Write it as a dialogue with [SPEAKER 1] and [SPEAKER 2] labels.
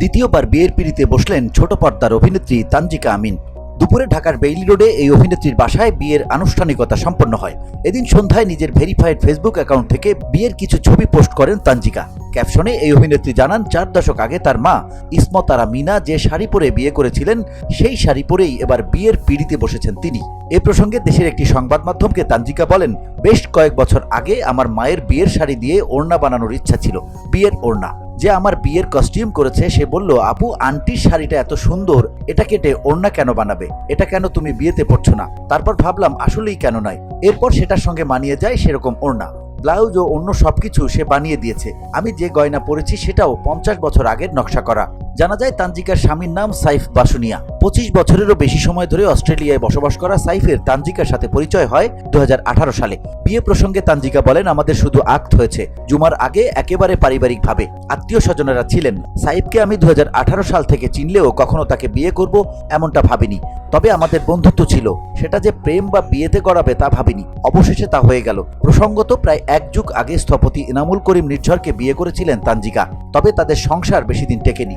[SPEAKER 1] দ্বিতীয়বার বিয়ের পিড়িতে বসলেন ছোট পর্দার অভিনেত্রী তানজিকা আমিন। দুপুরে ঢাকার বেইলি রোডে এই অভিনেত্রীর বাসায় বিয়ের আনুষ্ঠানিকতা সম্পন্ন হয়। এদিন সন্ধ্যায় নিজের ভেরিফাইড ফেসবুক অ্যাকাউন্ট থেকে বিয়ের কিছু ছবি পোস্ট করেন তানজিকা। ক্যাপশনে এই অভিনেত্রী জানান, চার দশক আগে তার মা ইসমত তারা মিনা যে শাড়ি পরে বিয়ে করেছিলেন, সেই শাড়ি পরেই এবার বিয়ের পিড়িতে বসেছেন তিনি। এ প্রসঙ্গে দেশের একটি সংবাদ মাধ্যমকে তানজিকা বলেন, বেশ কয়েক বছর আগে আমার মায়ের বিয়ের শাড়ি দিয়ে ওড়না বানানোর ইচ্ছা ছিল। বিয়ের ওড়না। যে আমার বিয়ের কস্টিউম করেছে, সে বলল, আপু, আন্টির শাড়িটা এত সুন্দর, এটা কেটে ওড়না কেন বানাবে? এটা কেন তুমি বিয়েতে পড়ছো না? তারপর ভাবলাম, আসলেই কেন নয়? এরপর সেটার সঙ্গে মানিয়ে যায় সেরকম ওড়না। ব্লাউজ ও অন্য সবকিছু সে বানিয়ে দিয়েছে। আমি যে গয়না পরেছি, সেটাও পঞ্চাশ বছর আগের নকশা করা। জানা যায় তানজিকার স্বামীর নাম সাইফ বাসুনিয়া। পঁচিশ বছরেরও বেশি সময় ধরে অস্ট্রেলিয়ায় বসবাস করা সাইফের তানজিকার সাথে পরিচয় হয় দু হাজার আঠারো সালে। বিয়ে প্রসঙ্গে তানজিকা বলেন, আমাদের শুধু আক্ত হয়েছে। জুমার আগে একেবারে পারিবারিকভাবে আত্মীয় স্বজনেরা ছিলেন। সাইফকে আমি দু হাজার আঠারো সাল থেকে চিনলেও কখনো তাকে বিয়ে করব এমনটা ভাবিনি। তবে আমাদের বন্ধুত্ব ছিল। সেটা যে প্রেম বা বিয়েতে করাবে তা ভাবিনি। অবশেষে তা হয়ে গেল। প্রসঙ্গত প্রায় এক যুগ আগে স্থপতি ইনামুল করিম নির্ঝরকে বিয়ে করেছিলেন তানজিকা। তবে তাদের সংসার বেশি দিন টেকেনি।